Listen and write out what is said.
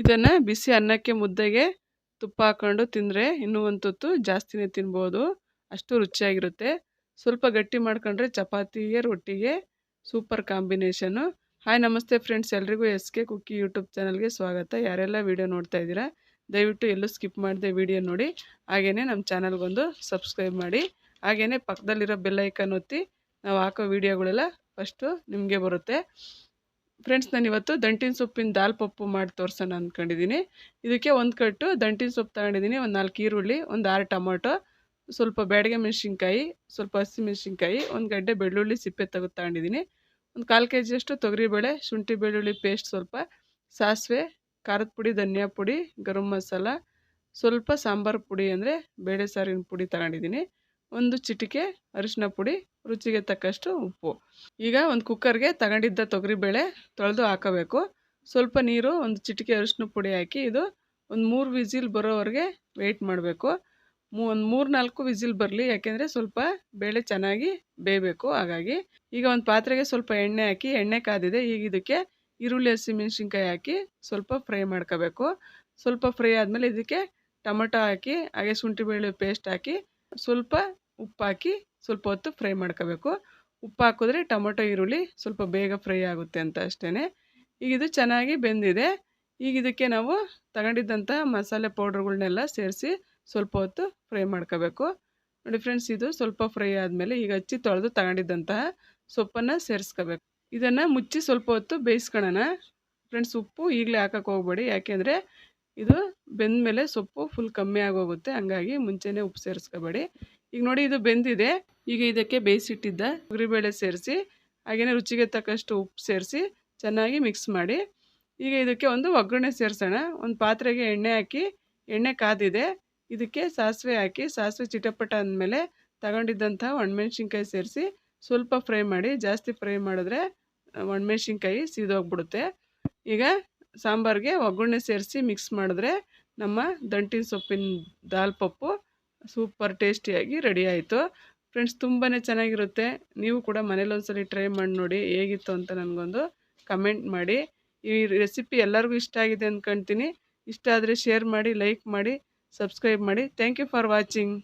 ಇದನ್ನು ಬಿಸಿ ಅನ್ನಕ್ಕೆ ಮುದ್ದೆಗೆ ತುಪ್ಪ ಹಾಕ್ಕೊಂಡು ತಿಂದರೆ ಇನ್ನೂ ಒಂದು ತುತ್ತು ಜಾಸ್ತಿನೇ ತಿನ್ಬೋದು. ಅಷ್ಟು ರುಚಿಯಾಗಿರುತ್ತೆ. ಸ್ವಲ್ಪ ಗಟ್ಟಿ ಮಾಡ್ಕೊಂಡ್ರೆ ಚಪಾತಿಗೆ, ರೊಟ್ಟಿಗೆ ಸೂಪರ್ ಕಾಂಬಿನೇಷನು ಹಾಯ್, ನಮಸ್ತೆ ಫ್ರೆಂಡ್ಸ್. ಎಲ್ರಿಗೂ ಎಸ್ ಕೆ ಕುಕ್ಕಿ ಯೂಟ್ಯೂಬ್ ಚಾನಲ್ಗೆ ಸ್ವಾಗತ. ಯಾರೆಲ್ಲ ವೀಡಿಯೋ ನೋಡ್ತಾ ಇದ್ದೀರಾ, ದಯವಿಟ್ಟು ಎಲ್ಲೂ ಸ್ಕಿಪ್ ಮಾಡಿದೆ ವಿಡಿಯೋ ನೋಡಿ. ಹಾಗೆಯೇ ನಮ್ಮ ಚಾನಲ್ಗೊಂದು ಸಬ್ಸ್ಕ್ರೈಬ್ ಮಾಡಿ. ಹಾಗೆಯೇ ಪಕ್ಕದಲ್ಲಿರೋ ಬೆಲ್ಲೈಕನ್ ಒತ್ತಿ, ನಾವು ಹಾಕೋ ವೀಡಿಯೋಗಳೆಲ್ಲ ಫಸ್ಟು ನಿಮಗೆ ಬರುತ್ತೆ. ಫ್ರೆಂಡ್ಸ್ ನಾನು ಇವತ್ತು ದಂಟಿನ ಸೊಪ್ಪಿನ ದಾಲ್ ಪಪ್ಪು ಮಾಡಿ ತೋರಿಸೋಣ ಅಂದ್ಕೊಂಡಿದ್ದೀನಿ ಇದಕ್ಕೆ ಒಂದು ಕಟ್ಟು ದಂಟಿನ ಸೊಪ್ಪು ತಗೊಂಡಿದ್ದೀನಿ ಒಂದು ನಾಲ್ಕು ಈರುಳ್ಳಿ, ಒಂದು ಆರು ಟೊಮೊಟೊ, ಸ್ವಲ್ಪ ಬೇಡಿಗೆ ಮೆಣಸಿನ್ಕಾಯಿ, ಸ್ವಲ್ಪ ಹಸಿ ಮೆಣಸಿನ್ಕಾಯಿ, ಒಂದು ಗಡ್ಡೆ ಬೆಳ್ಳುಳ್ಳಿ ಸಿಪ್ಪೆ ತೆಗೆದು ತಗೊಂಡಿದ್ದೀನಿ ಒಂದು ಕಾಲು ಕೆ ಜಿಯಷ್ಟು ತೊಗರಿಬೇಳೆ, ಶುಂಠಿ ಬೆಳ್ಳುಳ್ಳಿ ಪೇಸ್ಟ್ ಸ್ವಲ್ಪ, ಸಾಸಿವೆ, ಖಾರದ ಪುಡಿ, ಧನಿಯಾ ಪುಡಿ, ಗರಂ ಮಸಾಲ, ಸ್ವಲ್ಪ ಸಾಂಬಾರು ಪುಡಿ ಅಂದರೆ ಬೇಳೆ ಸಾರಿನ ಪುಡಿ ತಗೊಂಡಿದ್ದೀನಿ ಒಂದು ಚಿಟಿಕೆ, ಅರಿಶಿನ ಪುಡಿ, ರುಚಿಗೆ ತಕ್ಕಷ್ಟು ಉಪ್ಪು. ಈಗ ಒಂದು ಕುಕ್ಕರ್ಗೆ ತಗೊಂಡಿದ್ದ ತೊಗರಿಬೇಳೆ ತೊಳೆದು ಹಾಕಬೇಕು. ಸ್ವಲ್ಪ ನೀರು, ಒಂದು ಚಿಟಿಕೆ ಅರಿಶಿನ ಪುಡಿ ಹಾಕಿ ಇದು ಒಂದು ಮೂರು ವಿಸಿಲ್ ಬರೋವರೆಗೆ ವೆಯ್ಟ್ ಮಾಡಬೇಕು. ಮೂ, ಒಂದು ಮೂರು ನಾಲ್ಕು ವಿಸಿಲ್ ಬರಲಿ, ಯಾಕೆಂದರೆ ಸ್ವಲ್ಪ ಬೇಳೆ ಚೆನ್ನಾಗಿ ಬೇಯಬೇಕು ಹಾಗಾಗಿ. ಈಗ ಒಂದು ಪಾತ್ರೆಗೆ ಸ್ವಲ್ಪ ಎಣ್ಣೆ ಹಾಕಿ, ಎಣ್ಣೆ ಕಾದಿದೆ, ಈಗ ಇದಕ್ಕೆ ಈರುಳ್ಳಿ ಹಸಿಮೆಣ್ಸಿನ್ಕಾಯಿ ಹಾಕಿ ಸ್ವಲ್ಪ ಫ್ರೈ ಮಾಡ್ಕೋಬೇಕು. ಸ್ವಲ್ಪ ಫ್ರೈ ಆದಮೇಲೆ ಇದಕ್ಕೆ ಟೊಮಟೊ ಹಾಕಿ, ಹಾಗೆ ಶುಂಠಿ ಬೆಳ್ಳುಳ್ಳಿ ಪೇಸ್ಟ್ ಹಾಕಿ ಸ್ವಲ್ಪ ಉಪ್ಪು ಹಾಕಿ ಸ್ವಲ್ಪ ಹೊತ್ತು ಫ್ರೈ ಮಾಡ್ಕೋಬೇಕು. ಉಪ್ಪು ಹಾಕಿದ್ರೆ ಟೊಮೊಟೊ, ಈರುಳ್ಳಿ ಸ್ವಲ್ಪ ಬೇಗ ಫ್ರೈ ಆಗುತ್ತೆ ಅಂತ ಅಷ್ಟೇ ಈಗ ಇದು ಚೆನ್ನಾಗಿ ಬೆಂದಿದೆ. ಈಗ ಇದಕ್ಕೆ ನಾವು ತಗೊಂಡಿದ್ದಂಥ ಮಸಾಲೆ ಪೌಡ್ರ್ಗಳನ್ನೆಲ್ಲ ಸೇರಿಸಿ ಸ್ವಲ್ಪ ಹೊತ್ತು ಫ್ರೈ ಮಾಡ್ಕೋಬೇಕು. ನೋಡಿ ಫ್ರೆಂಡ್ಸ್, ಇದು ಸ್ವಲ್ಪ ಫ್ರೈ ಆದಮೇಲೆ ಈಗ ಹಚ್ಚಿ ತೊಳೆದು ತಗೊಂಡಿದ್ದಂತಹ ಸೊಪ್ಪನ್ನು ಸೇರಿಸ್ಕೋಬೇಕು. ಇದನ್ನು ಮುಚ್ಚಿ ಸ್ವಲ್ಪ ಹೊತ್ತು ಬೇಯಿಸ್ಕೊಳ್ಳೋಣ ಫ್ರೆಂಡ್ಸ್, ಉಪ್ಪು ಈಗಲೇ ಹಾಕೋಕೆ ಹೋಗ್ಬೇಡಿ. ಯಾಕೆಂದರೆ ಇದು ಬೆಂದ ಮೇಲೆ ಸೊಪ್ಪು ಫುಲ್ ಕಮ್ಮಿ ಆಗೋಗುತ್ತೆ. ಹಂಗಾಗಿ ಮುಂಚೆನೇ ಉಪ್ಪು ಸೇರಿಸ್ಕೋಬೇಡಿ. ಈಗ ನೋಡಿ ಇದು ಬೆಂದಿದೆ. ಈಗ ಇದಕ್ಕೆ ಬೇಯಿಸಿಟ್ಟಿದ್ದ ತೊಗರಿಬೇಳೆ ಸೇರಿಸಿ ಹಾಗೆಯೇ ರುಚಿಗೆ ತಕ್ಕಷ್ಟು ಉಪ್ಪು ಸೇರಿಸಿ ಚೆನ್ನಾಗಿ ಮಿಕ್ಸ್ ಮಾಡಿ. ಈಗ ಇದಕ್ಕೆ ಒಂದು ಒಗ್ಗರಣೆ ಸೇರಿಸೋಣ. ಒಂದು ಪಾತ್ರೆಗೆ ಎಣ್ಣೆ ಹಾಕಿ, ಎಣ್ಣೆ ಕಾದಿದೆ. ಇದಕ್ಕೆ ಸಾಸಿವೆ ಹಾಕಿ, ಸಾಸಿವೆ ಚಿಟಪಟ ಅಂದಮೇಲೆ ತಗೊಂಡಿದ್ದಂಥ ಒಣಮೆಣ್ಸಿನ್ಕಾಯಿ ಸೇರಿಸಿ ಸ್ವಲ್ಪ ಫ್ರೈ ಮಾಡಿ, ಜಾಸ್ತಿ ಫ್ರೈ ಮಾಡಿದ್ರೆ ಒಣಮೆಣ್ಸಿನ್ಕಾಯಿ ಸೀದೋಗ್ಬಿಡುತ್ತೆ. ಈಗ ಸಾಂಬಾರಿಗೆ ಒಗ್ಗರಣೆ ಸೇರಿಸಿ ಮಿಕ್ಸ್ ಮಾಡಿದ್ರೆ ನಮ್ಮ ದಂಟಿನ ಸೊಪ್ಪಿನ ದಾಲ್ ಪಪ್ಪು ಸೂಪರ್ ಟೇಸ್ಟಿಯಾಗಿ ರೆಡಿ ಆಯಿತು. ಫ್ರೆಂಡ್ಸ್ ತುಂಬಾ ಚೆನ್ನಾಗಿರುತ್ತೆ. ನೀವು ಕೂಡ ಮನೇಲಿ ಒಂದ್ಸಲಿ ಟ್ರೈ ಮಾಡಿ ನೋಡಿ ಹೇಗಿತ್ತು ಅಂತ ನನಗೊಂದು ಕಮೆಂಟ್ ಮಾಡಿ. ಈ ರೆಸಿಪಿ ಎಲ್ಲರಿಗೂ ಇಷ್ಟ ಆಗಿದೆ ಅಂದ್ಕೊಳ್ತೀನಿ ಇಷ್ಟ ಆದರೆ ಶೇರ್ ಮಾಡಿ ಲೈಕ್ ಮಾಡಿ ಸಬ್ಸ್ಕ್ರೈಬ್ ಮಾಡಿ. Thank you for watching